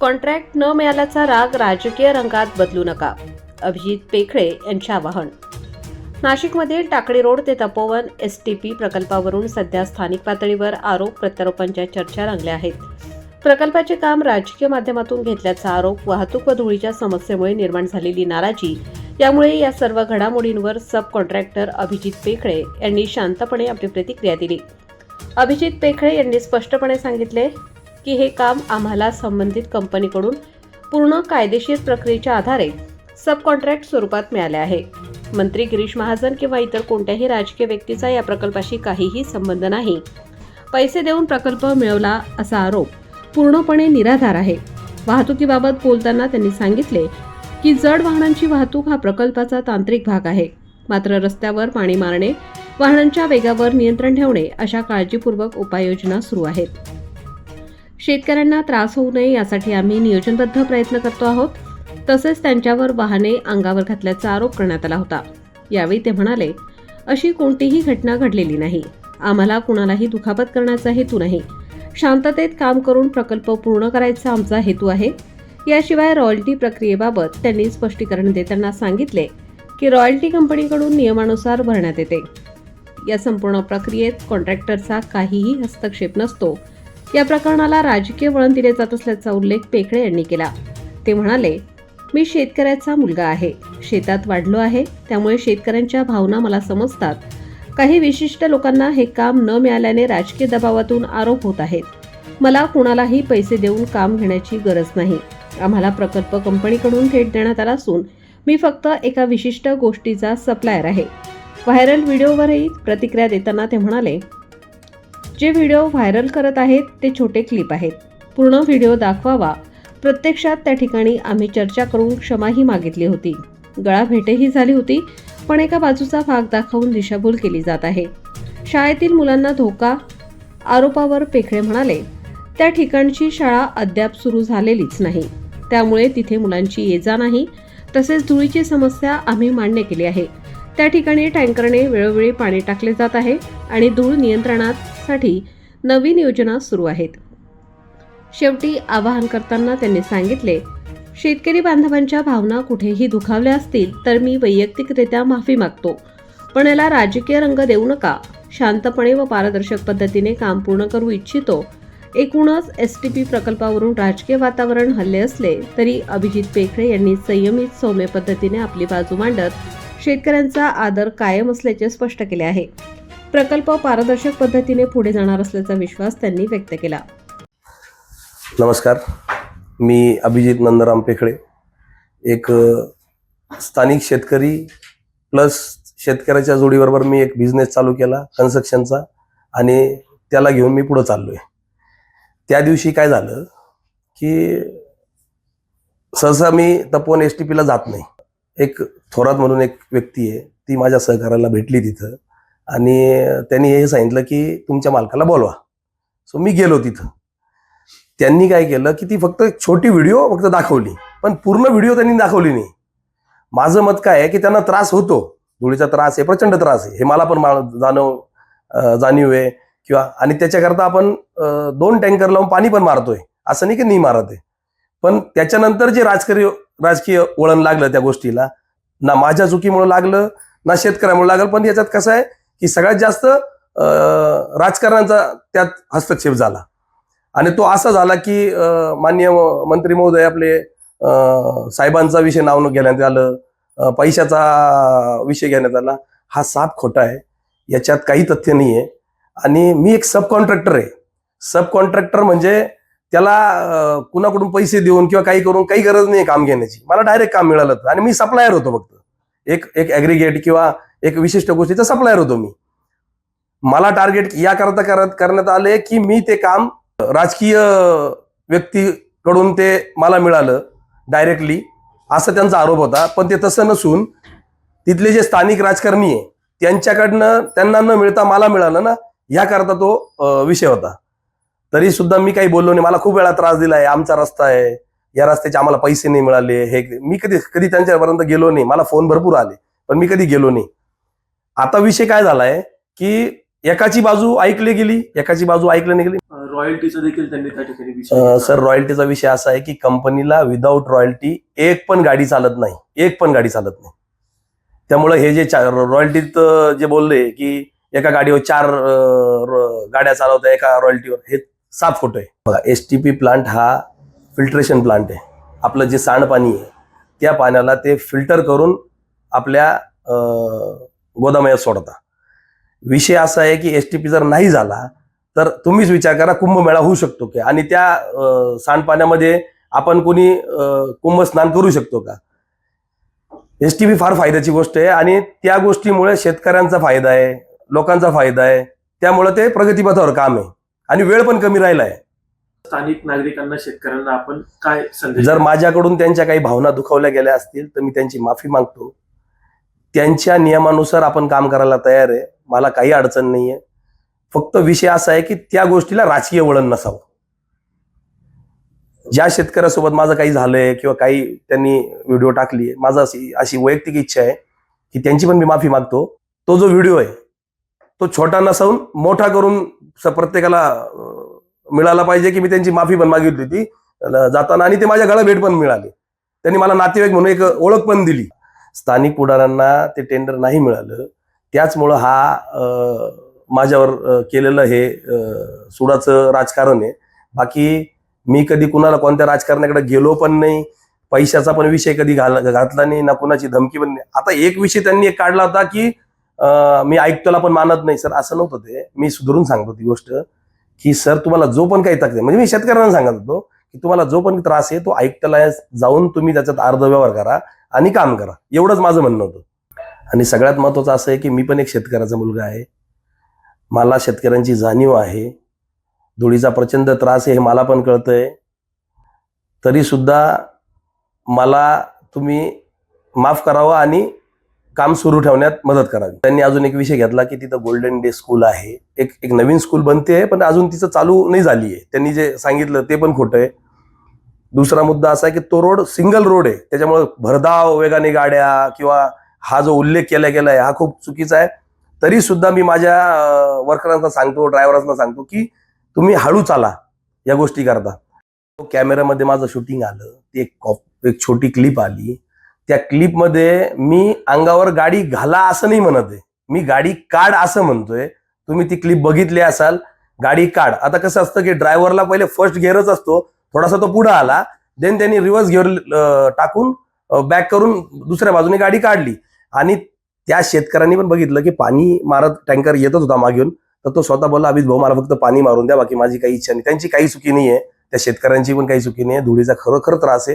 Contract न मिळाल्याचा राग राजकीय रंगात बदलू नका. अभिजित पेखळे यांचे आवाहन. नाशिकमध्ये टाकळी रोड ते तपोवन एस टी पी प्रकल्पावरून सध्या स्थानिक पातळीवर आरोप प्रत्यारोपांच्या चर्चा रंगल्या आहेत. प्रकल्पाचे काम राजकीय माध्यमातून घेतल्याचा आरोप वाहतूक व धुळीच्या समस्येमुळे निर्माण झालेली नाराजी यामुळे या सर्व घडामोडींवर सब कॉन्ट्रॅक्टर अभिजित पेखळे यांनी शांतपणे आपली प्रतिक्रिया दिली. अभिजित पेखळे यांनी स्पष्टपणे सांगितले की हे काम आम्हाला संबंधित कंपनीकडून पूर्ण कायदेशीर प्रक्रियेच्या आधारे सब कॉन्ट्रॅक्ट स्वरूपात मिळाले आहे. मंत्री गिरीश महाजन किंवा इतर कोणत्याही राजकीय व्यक्तीचा या प्रकल्पाशी काहीही संबंध नाही. पैसे देऊन प्रकल्प मिळवला असा आरोप पूर्णपणे निराधार आहे. वाहतुकीबाबत बोलताना त्यांनी सांगितले की जड वाहनांची वाहतूक हा प्रकल्पाचा तांत्रिक भाग आहे. मात्र रस्त्यावर पाणी मारणे वाहनांच्या वेगावर नियंत्रण ठेवणे अशा काळजीपूर्वक उपाययोजना सुरू आहेत. शेतकऱ्यांना त्रास होऊ नये यासाठी आम्ही नियोजनबद्ध प्रयत्न करतो आहोत. तसेच त्यांच्यावर वाहने अंगावर घातल्याचा आरोप करण्यात आला होता. यावेळी ते म्हणाले अशी कोणतीही घटना घडलेली नाही. आम्हाला कुणालाही दुखापत करण्याचा हेतू नाही. शांततेत काम करून प्रकल्प पूर्ण करायचा आमचा हेतू आहे. याशिवाय रॉयल्टी प्रक्रियेबाबत त्यांनी स्पष्टीकरण देताना सांगितले की रॉयल्टी कंपनीकडून नियमानुसार भरण्यात येते. या संपूर्ण प्रक्रियेत कॉन्ट्रॅक्टरचा काहीही हस्तक्षेप नसतो. या प्रकरणाला राजकीय वळण दिले जात असल्याचा उल्लेख पेखळे यांनी केला. ते म्हणाले मी शेतकऱ्याचा मुलगा आहे. शेतात वाढलो आहे. त्यामुळे शेतकऱ्यांच्या भावना मला समजतात. काही विशिष्ट लोकांना हे काम न मिळाल्याने राजकीय दबावातून आरोप होत आहेत. मला कुणालाही पैसे देऊन काम घेण्याची गरज नाही. आम्हाला प्रकल्प कंपनीकडून थेट देण्यात आला असून मी फक्त एका विशिष्ट गोष्टीचा सप्लायर आहे. व्हायरल व्हिडिओवरही प्रतिक्रिया देताना ते म्हणाले जे व्हिडिओ व्हायरल करत आहेत ते छोटे क्लिप आहेत. पूर्ण व्हिडिओ दाखवावा. प्रत्यक्षात त्या ठिकाणी आम्ही चर्चा करून क्षमाही मागितली होती. गळा भेटही झाली होती पण एका बाजूचा भाग दाखवून दिशाभूल केली जात आहे. शाळेतील मुलांना धोका आरोपावर पेखळे म्हणाले. त्या ठिकाणची शाळा अद्याप सुरू झालेलीच नाही. त्यामुळे तिथे मुलांची ये जा नाही. तसेच धुळीची समस्या आम्ही मान्य केली आहे. त्या ठिकाणी टँकरने वेळोवेळी पाणी टाकले जात आहे आणि धूळ नियंत्रणात साठी नवीन योजना सुरू आहेत. शेवटी आवाहन करताना त्यांनी सांगितले शेतकरी बांधवांच्या भावना कुठेही दुखावल्या असतील तर मी वैयक्तिकरित्या माफी मागतो. पण याला राजकीय रंग देऊ नका. शांतपणे व पारदर्शक पद्धतीने काम पूर्ण करू इच्छितो. एकूणच एस टी पी प्रकल्पावरून राजकीय वातावरण हल्ले असले तरी अभिजित पेखळे यांनी संयमित सौम्य पद्धतीने आपली बाजू मांडत शेतकऱ्यांचा आदर कायम असल्याचे स्पष्ट केले आहे. प्रकल्प पारदर्शक पद्धतीने पुढे जाणार असल्याचा विश्वास त्यांनी व्यक्त केला. नमस्कार. मी अभिजित नंदराम पेखळे. एक स्थानिक शेतकरी प्लस शेतकऱ्याच्या जोडीबरोबर मी एक बिझनेस चालू केला कन्स्ट्रक्शनचा आणि त्याला घेऊन मी पुढं चाललो आहे त्या दिवशी काय झालं की सहसा मी तपोवन एस टी पीला जात नाही. एक थोरात म्हणून एक व्यक्ती आहे ती माझ्या सहकार्याला भेटली तिथं. आणि त्यांनी हे सांगितलं की तुमच्या मालकाला बोलवा. सो मी गेलो तिथं. त्यांनी काय केलं की ती फक्त एक छोटी व्हिडिओ फक्त दाखवली. पण पूर्ण व्हिडिओ त्यांनी दाखवली नाही. माझं मत काय आहे की त्यांना त्रास होतो. धुळीचा त्रास आहे प्रचंड त्रास आहे. हे मला पण जाणव जाणीव आहे. किंवा आणि त्याच्याकरता आपण दोन टँकर लावून पाणी पण मारतोय. असं नाही की नाही मारत आहे. पण त्याच्यानंतर जे राजकीय राजकीय वळण लागलं त्या गोष्टीला ना माझ्या चुकीमुळे लागलं ना शेतकऱ्यामुळे लागलं. पण याच्यात कसं आहे की सगळ्यात जास्त राजकारणाचा त्यात हस्तक्षेप झाला. आणि तो असा झाला की माननीय मंत्री महोदय आपले साहेबांचा विषय नाव घेण्यात आलं पैशाचा विषय घेण्यात आला. हा साप खोटा आहे. याच्यात काही तथ्य नाही आहे आणि मी एक सब कॉन्ट्रॅक्टर आहे. सब कॉन्ट्रॅक्टर म्हणजे त्याला कुणाकडून पैसे देऊन किंवा काही करून काही गरज नाही काम घेण्याची. मला डायरेक्ट काम मिळालं आणि मी सप्लायर होतो फक्त. एक एक ॲग्रिगेट किंवा एक विशिष्ट गोष्टीचा सप्लायर होतो मी. मला टार्गेट या करता करत करण्यात आले की मी ते काम राजकीय व्यक्तीकडून ते मला मिळालं डायरेक्टली असा त्यांचा आरोप होता. पण ते तसं नसून तिथले जे स्थानिक राजकारणी आहे त्यांच्याकडनं त्यांना न मिळता मला मिळालं ना याकरता तो विषय होता. तरी सुद्धा मी काही बोललो नाही. मला खूप वेळा त्रास दिलाय. आमचा रस्ता आहे. या रस्त्याचे आम्हाला पैसे नाही मिळाले. हे मी कधी कधी त्यांच्यापर्यंत गेलो नाही. मला फोन भरपूर आले. पण मी कधी गेलो नाही. आता विषय काय झालाय की एकाची बाजू ऐकली गेली एकाची बाजू ऐकली नाही गेली. रॉयल्टीचा देखील त्यांनी त्या ठिकाणी विषय. सर रॉयल्टीचा विषय असा आहे की कंपनीला विदाऊट रॉयल्टी एक पण गाडी चालत नाही एक पण गाडी चालत नाही. त्यामुळे हे जे रॉयल्टीत जे बोलले की एका गाडीवर चार गाड्या चालवत्या एका रॉयल्टीवर हे साफ खोटं आहे. बघा एस टी पी प्लांट हा फिल्ट्रेशन प्लांट आहे. आपलं जे सांडपाणी आहे त्या पाण्याला ते फिल्टर करून आपल्या गोदामयात सोडता. विषय असा आहे की एस टी पी जर नाही झाला तर तुम्हीच विचार करा कुंभमेळा होऊ शकतो का. आणि त्या सांडपाण्यामध्ये आपण कोणी कुंभ स्नान करू शकतो का? एस टी फार फायद्याची गोष्ट आहे आणि त्या गोष्टीमुळे शेतकऱ्यांचा फायदा आहे लोकांचा फायदा आहे. त्यामुळे ते प्रगतीपथावर काम आहे. आणि वेळ पण कमी राहिला आहे स्थानिक नागरिकांना शेतकऱ्यांना आपण काय जर माझ्याकडून त्यांच्या काही भावना दुखावल्या गेल्या असतील तर मी त्यांची माफी मागतो. त्यांच्या नियमानुसार आपण काम करायला तयार आहे. मला काही अडचण नाही आहे फक्त विषय असा आहे की त्या गोष्टीला राजकीय वळण नसावं. ज्या शेतकऱ्यासोबत माझं काही झालंय किंवा काही त्यांनी व्हिडिओ टाकली माझं अशी अशी वैयक्तिक इच्छा आहे की त्यांची पण मी माफी मागतो. तो जो व्हिडिओ आहे तो छोटा नसावून मोठा करून प्रत्येकाला मिळाला पाहिजे की मी त्यांची माफी पण मागितली होती. जाताना आणि ते माझ्या गळा भेट पण मिळाली. त्यांनी मला नातेवाईक म्हणून एक ओळख पण दिली. स्थानिक पुढाऱ्यांना ते टेंडर नाही मिळालं. त्याचमुळं हा माझ्यावर केलेलं हे सुडाचं राजकारण आहे. बाकी मी कधी कुणाला कोणत्या राजकारणाकडे गेलो पण नाही. पैशाचा पण विषय कधी घाल घातला नाही ना कुणाची धमकी पण नाही. आता एक विषय त्यांनी एक काढला होता की मी आयुक्ताला पण मानत नाही. सर असं नव्हतं ते. मी सुधरून सांगतो ती गोष्ट की सर तुम्हाला जो पण काही तक्रार म्हणजे मी शेतकऱ्यांना सांगत होतो की तुम्हाला जो पण त्रास आहे तो आयुक्तालयात जाऊन तुम्ही त्याच्यात अर्ध व्यवहार करा. आणि काम करा. एवढंच माझं म्हणणं होतं. आणि सगळ्यात महत्वाचं असं आहे की मी पण एक शेतकऱ्याचा मुलगा आहे. मला शेतकऱ्यांची जाणीव आहे. धुळीचा प्रचंड त्रास आहे हे मला पण कळतं आहे तरीसुद्धा मला तुम्ही माफ करावं आणि काम सुरू ठेवण्यात मदत करावी. त्यांनी अजून एक विषय घेतला की तिथं गोल्डन डे स्कूल आहे. एक एक नवीन स्कूल बनते आहे पण अजून तिचं चालू नाही झाली आहे. त्यांनी जे सांगितलं ते पण खोटं आहे. दुसरा मुद्दा असा आहे की तो रोड सिंगल रोड आहे. त्याच्यामुळे भरधाव वेगाने गाड्या किंवा हा जो उल्लेख केला गेला आहे हा खूप चुकीचा आहे. तरी सुद्धा मी माझ्या वर्करांना सांगतो ड्रायव्हरांना सांगतो की तुम्ही हळू चाला या गोष्टी करता. कॅमेऱ्यामध्ये माझं शूटिंग आलं ती एक कॉप- एक छोटी क्लिप आली. त्या क्लिपमध्ये मी अंगावर गाडी घाला असं नाही म्हणत आहे. मी गाडी काढ असं म्हणतोय. तुम्ही ती क्लिप बघितली असाल गाडी काढ. आता कसं असतं की ड्रायव्हरला पहिले फर्स्ट गिअरच असतो. थोडासा तो पुढे आला. देन त्यांनी रिव्हर्स गिअर टाकून बॅक करून दुसऱ्या बाजूने गाडी काढली. आणि त्या शेतकऱ्यांनी पण बघितलं की पाणी मारत टँकर येतच होता मागून तर तो स्वतः बोलला अभित भाऊ मला फक्त पाणी मारून द्या बाकी माझी काही इच्छा नाही. त्यांची काही चुकी नाही आहे त्या शेतकऱ्यांची पण काही चुकी नाही आहे धुळीचा खरोखर त्रास आहे.